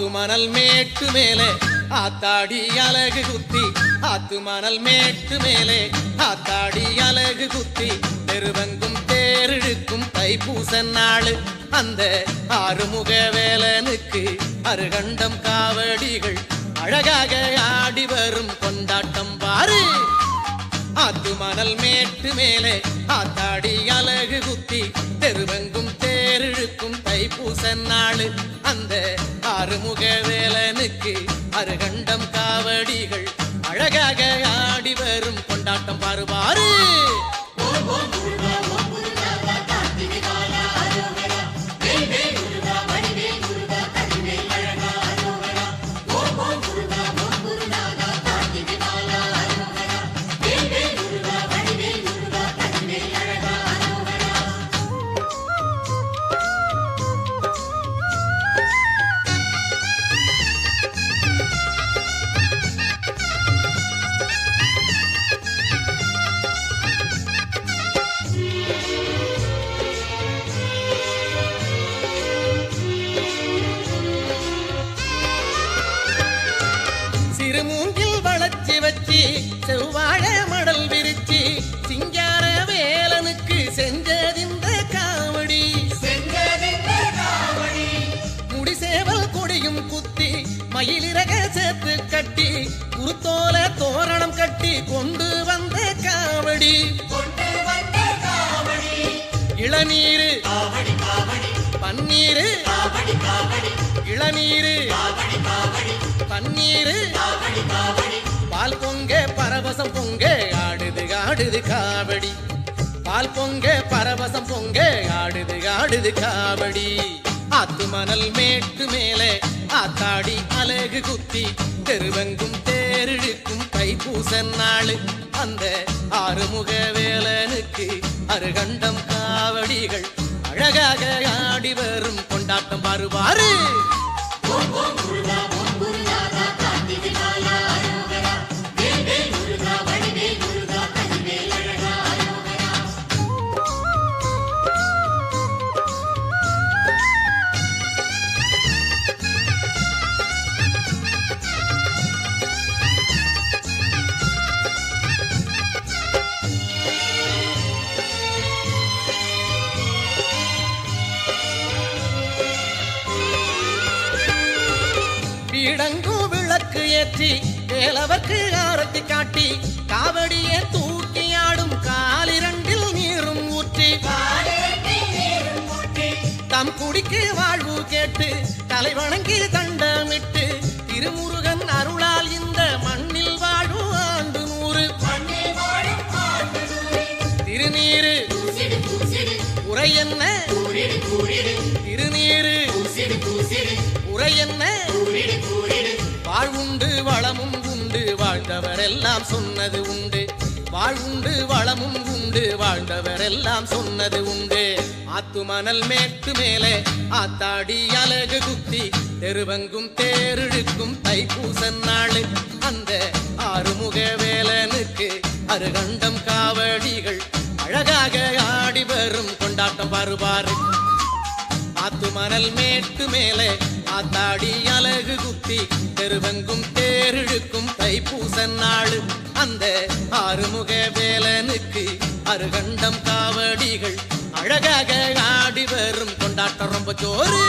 ஆத்து மணல் மேட்டு மேலே. ஆத்தாடி அழகு குத்தி ஆத்து மணல் மேட்டு மேலே. ஆத்தாடி அழகு குத்தி தெருவங்கும் தேரிழுக்கும் தைப்பூச நாள். அந்த ஆறுமுக வேலனுக்கு அருகண்டம் காவடிகள் அழகாக ஆடி வரும் கொண்டாட்டம் பாரு. ஆத்து மணல் மேட்டு மேலே ஆத்தாடி அழகு குத்தி தெருவெங்கும் தேரிழுக்கும் தைப்பூச நாள். அந்த ஆறுமுக வேலனுக்கு அருகண்டம் காவடிகள் அழகாக ஆடி வரும் கொண்டாட்டம் பாரு கொண்டு வந்த காவடி. இளநீரு. பன்னீரு. இளநீரு. பன்னீரு. பால் பொங்க பரவசம் பொங்க ஆடுது ஆடுது காவடி. பால் பொங்க பரவசம் பொங்க ஆடுது ஆடுது காவடி. ஆத்து மணல் மேட்டு மேலே ஆத்தாடி அழகு குத்தி தெருவெங்கும் தேரிழுக்கும் தைப்பூச நாள். அந்த ஆறுமுக வேலனுக்கு அருகண்டம் காவடிகள். அழகாக ஆடி வரும் கொண்டாட்டம் வருவாரு வாழ்வு தலை வணங்கி தண்டமிட்டு திருமுருகன் அருளால் இந்த மண்ணில் வாழும் ஆண்டு நூறு திருநீரு உரை என்ன? திருநீரு உரை என்ன? வாழ்வுண்டு வளமும் உண்டு வாழ்ந்தவரெல்லாம் சொன்னது உண்டு. வாழ்வுண்டு வளமும் உண்டு. வாழ்ந்தவர் எல்லாம் சொன்னது உண்டு. ஆத்து மணல் மேட்டு மேலே ஆத்தாடி அழகு குத்தி தெருவங்கும் தேரிழுக்கும் தைப்பூச நாளு. அந்த ஆறுமுக வேலனுக்கு அருகண்டம் காவடிகள் அழகாக ஆடி வரும். கொண்டாட்டம் வருவாரு ஆத்து மணல் மேட்டு மேலே. ஆத்தாடி அழகு குத்தி தெருவெங்கும் தேரிழுக்கும் தைப்பூச நாள் அந்த ஆறுமுக வேலனுக்கு அருகண்டம் காவடிகள். அழகாக ஆடி வரும் கொண்டாட்டம் ரொம்ப ஜோரு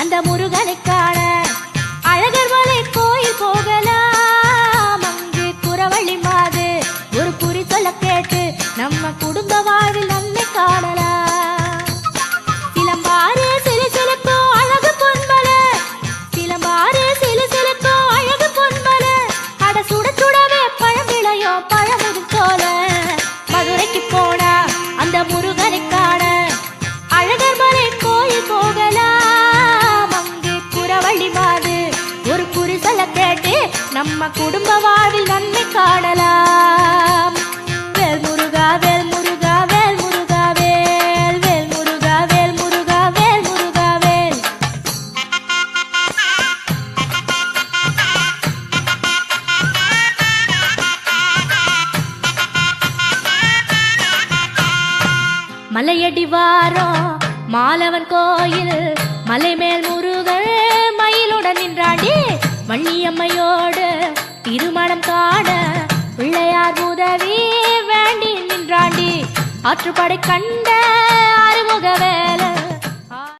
அந்த முருகனுக்கா நம்ம குடும்ப வாழ்வில் நன்மை காணலாம். வேல் முருகா வேல் முருகா வேல் முருகா வேல் வேல் முருகா வேல் முருகா வேல் முருகா வேல். மலையடி வாரம் மாலவன் கோயில் மலை மேல் முருகன் மயிலுடன் நின்றாண்டி வள்ளியம்மையோடு திருமணம் காண பிள்ளையார் உதவி வேண்டி நின்றாண்டி. ஆற்றுப்படை கண்ட அறிமுக வேலை